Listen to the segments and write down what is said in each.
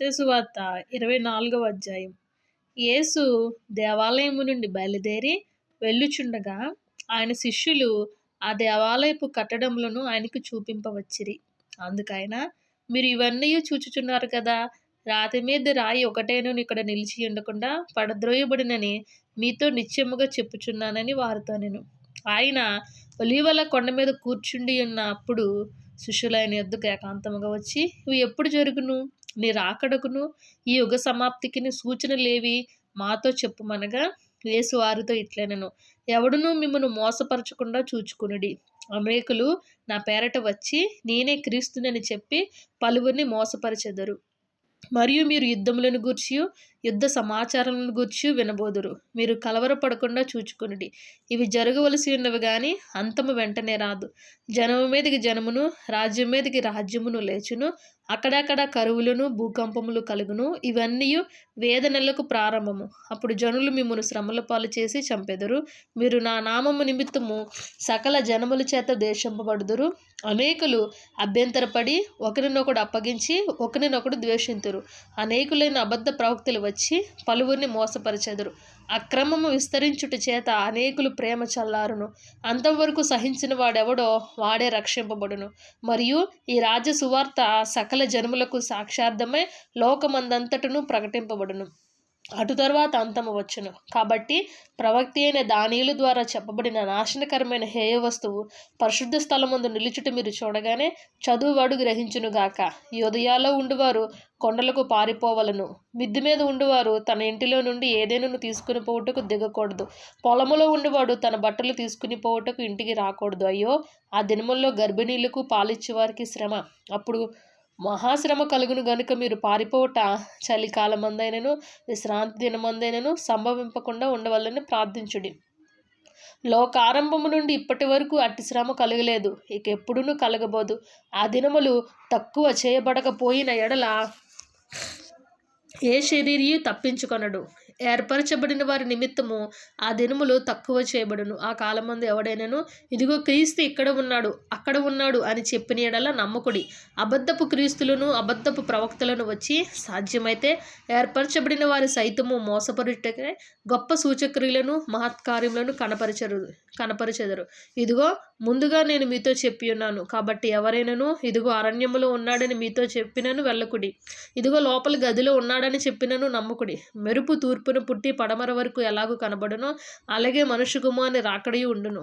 మత్తేసువార్త ఇరవై నాలుగవ అధ్యాయం. యేసు దేవాలయము నుండి బయలుదేరి వెళ్ళుచుండగా ఆయన శిష్యులు ఆ దేవాలయపు కట్టడములను ఆయనకు చూపింపవచ్చిరి. అందుకైన మీరు ఇవన్నీ చూచుచున్నారు కదా రాతి మీద రాయి ఒకటేను ఇక్కడ నిలిచి ఉండకుండా పడద్రోయబడినని మీతో నిత్యముగా చెప్పుచున్నానని వారితో నేను ఆయన ఒలీవల కొండ మీద కూర్చుండి ఉన్న అప్పుడు శిష్యులైన ఎద్దుకు ఏకాంతముగా వచ్చి ఇవి ఎప్పుడు జరుగును? నీ రాకడకును ఈ యుగ సమాప్తికి సూచనలేవి మాతో చెప్పుమనగా యేసు వారితో ఇట్లనను. ఎవడునూ మిమ్మను మోసపరచకుండా చూచుకునుడి. అమేకులు నా పేరట వచ్చి నేనే క్రీస్తునని చెప్పి పలువురిని మోసపరచెదరు. మరియు మీరు యుద్ధములను గూర్చి యుద్ధ సమాచారములను గూర్చి వినబోదురు. మీరు కలవరపడకుండా చూచుకునుడి. ఇవి జరగవలసి ఉన్నవి కానీ అంతము వెంటనే రాదు. జనము మీదకి జనమును రాజ్యం మీదకి రాజ్యమును లేచును. అక్కడక్కడ కరువులను భూకంపములు కలుగును. ఇవన్నీ వేదనలకు ప్రారంభము. అప్పుడు జనులు మిమ్మల్ని శ్రమల పాలు చేసి చంపెదరు. మీరు నా నామము నిమిత్తము సకల జనముల చేత దేశింపబడుదురు. అనేకులు అభ్యంతరపడి ఒకరినొకడు అప్పగించి ఒకరినొకడు ద్వేషింతురు. అనేకులైన అబద్ధ ప్రవక్తలు వచ్చి పలువురిని మోసపరిచెదరు. అక్రమము విస్తరించుట చేత అనేకులు ప్రేమ చల్లారును. అంతవరకు సహించిన వాడెవడో వాడే రక్షింపబడును. మరియు ఈ రాజ్య సువార్త సకల జనములకు సాక్షార్థమై లోకమందంతటను చెప్పబడును. అటు తర్వాత అంతము వచ్చును. కాబట్టి ప్రవక్తి అయిన దానియుల ద్వారా చెప్పబడిన నాశనకరమైన హేయ వస్తువు పరిశుద్ధ స్థలముందు నిలుచుట మీరు చూడగానే చదువువాడు గ్రహించునుగాక ఈ ఉదయాల్లో ఉండువారు కొండలకు పారిపోవలను. మిద్ది మీద ఉండువారు తన ఇంటిలో నుండి ఏదైనాను తీసుకుని పోవుటకు దిగకూడదు. పొలములో ఉండివాడు తన బట్టలు తీసుకుని పోవుటకు ఇంటికి రాకూడదు. అయ్యో ఆ దినముల్లో గర్భిణీలకు పాలిచ్చేవారికి శ్రమ. అప్పుడు మహాశ్రమ కలుగును గనుక మీరు పారిపోవుట చలికాలమందైనను విశ్రాంతి దినమందైనను సంభవింపకుండా ఉండవల్లని ప్రార్థించుడి. లోకారంభము నుండి ఇప్పటి వరకు అట్టి శ్రమ కలగలేదు. ఇక ఎప్పుడునూ కలగబోదు. ఆ దినములు తక్కువ చేయబడకపోయిన ఎడల ఏ శరీరీ తప్పించుకొనడు. ఏర్పరచబడిన వారి నిమిత్తము ఆ దినములు తక్కువ చేయబడును. ఆ కాలమందు ఎవడైనాను? ఇదిగో క్రీస్తు ఇక్కడ ఉన్నాడు అక్కడ ఉన్నాడు అని చెప్పిన ఎడల నమ్మకుడి. అబద్ధపు క్రీస్తులను అబద్ధపు ప్రవక్తలను వచ్చి సాధ్యమైతే ఏర్పరచబడిన వారి సైతము మోసపరుటకే గొప్ప సూచక్రియలను మహత్కార్యములను కనపరచరు కనపరచెదరు. ఇదిగో ముందుగా నేను మీతో చెప్పి ఉన్నాను కాబట్టి ఎవరైనాను? ఇదిగో అరణ్యములో ఉన్నాడని మీతో చెప్పినను వెళ్ళకుడి ఇదిగో లోపల గదిలో ఉన్నాడని చెప్పినను నమ్మకుడి. మెరుపు తూర్పు తూర్పును పుట్టి పడమర వరకు ఎలాగూ కనబడును అలాగే మనుషు కుమారుని రాకడి ఉండును.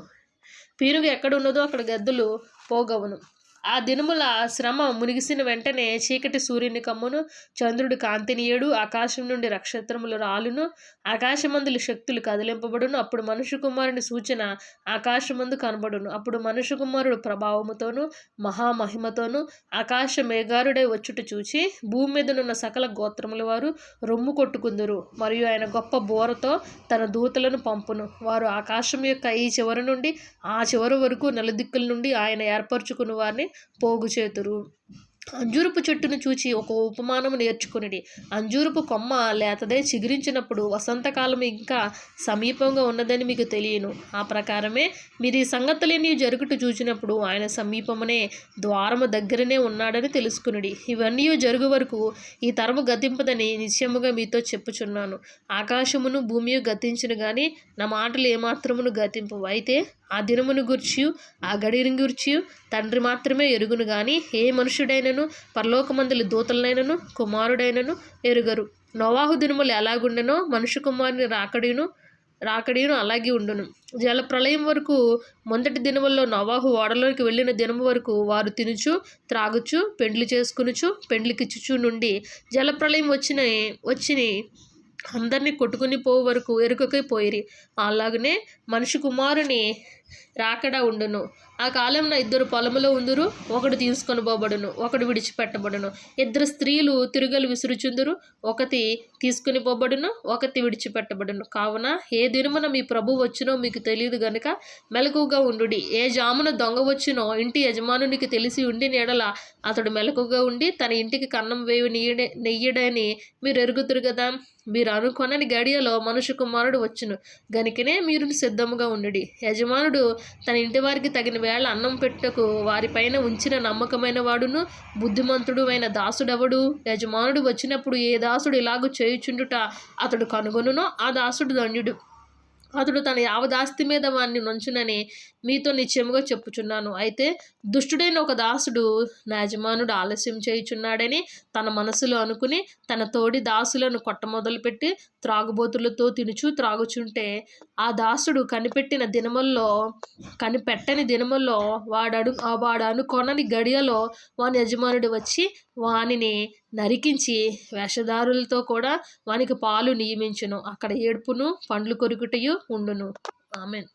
పీరుగు ఎక్కడ ఉన్నదో అక్కడ గద్దులు పోగవును. ఆ దినముల శ్రమ మునిగిసిన వెంటనే చీకటి సూర్యుని కమ్మును చంద్రుడు కాంతినీయుడు ఆకాశం నుండి నక్షత్రములు రాలును ఆకాశమందులు శక్తులు కదిలింపబడును. అప్పుడు మనుషు కుమారుని సూచన ఆకాశమందు కనబడును. అప్పుడు మనుషు కుమారుడు ప్రభావముతోను మహామహిమతోనూ ఆకాశ మేఘారుడై వచ్చుట చూచి భూమి మీదనున్న సకల గోత్రముల వారు రొమ్ము కొట్టుకుందరు. మరియు ఆయన గొప్ప బోరతో తన దూతలను పంపును. వారు ఆకాశం యొక్క ఈ చివరి నుండి ఆ చివరి వరకు నలుదిక్కుల నుండి ఆయన ఏర్పరచుకున్న వారిని పోగు చేతురు. అంజూరపు చెట్టును చూచి ఒక ఉపమానము నేర్చుకునిడి. అంజూరపు కొమ్మ లేతదే చిగురించినప్పుడు వసంతకాలం ఇంకా సమీపంగా ఉన్నదని మీకు తెలియను. ఆ ప్రకారమే మీరు ఈ సంగతులని జరుగుట చూచినప్పుడు ఆయన సమీపమునే ద్వారము దగ్గరనే ఉన్నాడని తెలుసుకునిడి. ఇవన్నీ జరుగు వరకు ఈ తరము గతింపదని నిశ్చయముగా మీతో చెప్పుచున్నాను. ఆకాశమును భూమి గతించును కానీ నా మాటలు ఏమాత్రమును గతింపవు. అయితే ఆ దినమును గుర్చి ఆ గడిని గుర్చి తండ్రి మాత్రమే ఎరుగును గాని ఏ మనుషుడైనను పరలోకమందులు దూతలనైనను కుమారుడైనను ఎరుగరు. నోవాహు దినములు ఎలాగుండెనో మనుషు కుమారుని రాకడిను రాకడీను అలాగే ఉండును. జల ప్రళయం వరకు మొదటి దినముల్లో నవాహు ఓడలోకి వెళ్ళిన దినము వరకు వారు తినుచు త్రాగుచు పెండ్లి చేసుకునుచు పెండ్లికిచ్చుచు నుండి జల ప్రళయం వచ్చిన వచ్చిన అందరినీ కొట్టుకుని పో వరకు ఎరుకకై పోయిరి. అలాగనే మనిషి కుమారుని రాకడా ఉండును. ఆ కాలంలో ఇద్దరు పొలములో ఉందురు ఒకడు తీసుకొని పోబడును ఒకడు విడిచిపెట్టబడును. ఇద్దరు స్త్రీలు తిరుగలు విసురుచుందురు ఒకటి తీసుకుని పోబడును ఒకటి విడిచిపెట్టబడును. కావున ఏ దినమున మీ ప్రభు వచ్చినో మీకు తెలియదు గనుక మెలకుగా ఉండు ఏ జామున దొంగ వచ్చినో ఇంటి యజమానునికి తెలిసి ఉండి నీడల అతడు మెలకుగా ఉండి తన ఇంటికి కన్నం వేవి నెయ్యడే నెయ్యడని మీరు ఎరుగుతురు కదా మీరు అనుకొనని గడియలో మనుషు కుమారుడు వచ్చును. గనికనే మీరు సిద్ధముగా ఉండు యజమానుడు తన ఇంటి వారికి తగిన వేళ అన్నం పెట్టుటకు వారిపైన ఉంచిన నమ్మకమైన వాడును బుద్ధిమంతుడు అయిన దాసుడెవడు? యజమానుడు వచ్చినప్పుడు ఏ దాసుడు ఇలాగూ చేయుచుండుట అతడు కనుగొనునో ఆ దాసుడు ధన్యుడు. అతడు తన యావదాస్తి మీద వాణ్ణి నుంచునని మీతో నిశ్చయముగా చెప్పుచున్నాను. అయితే దుష్టుడైన ఒక దాసుడు నా యజమానుడు ఆలస్యం చేయుచున్నాడని తన మనసులో అనుకుని తన తోడి దాసులను కొట్టమొదలుపెట్టి త్రాగుబోతులతో తినుచు త్రాగుచుంటే ఆ దాసుడు కనిపెట్టిన దినముల్లో కనిపెట్టని దినముల్లో వాడు వాడు అనుకొనని గడియలో వాని యజమానుడు వచ్చి వానిని నరికించి వేషధారులతో కూడా వానికి పాలు నియమించును. అక్కడ ఏడుపును పండ్లు కొరుకుటయు ఉండును. ఆమెన్.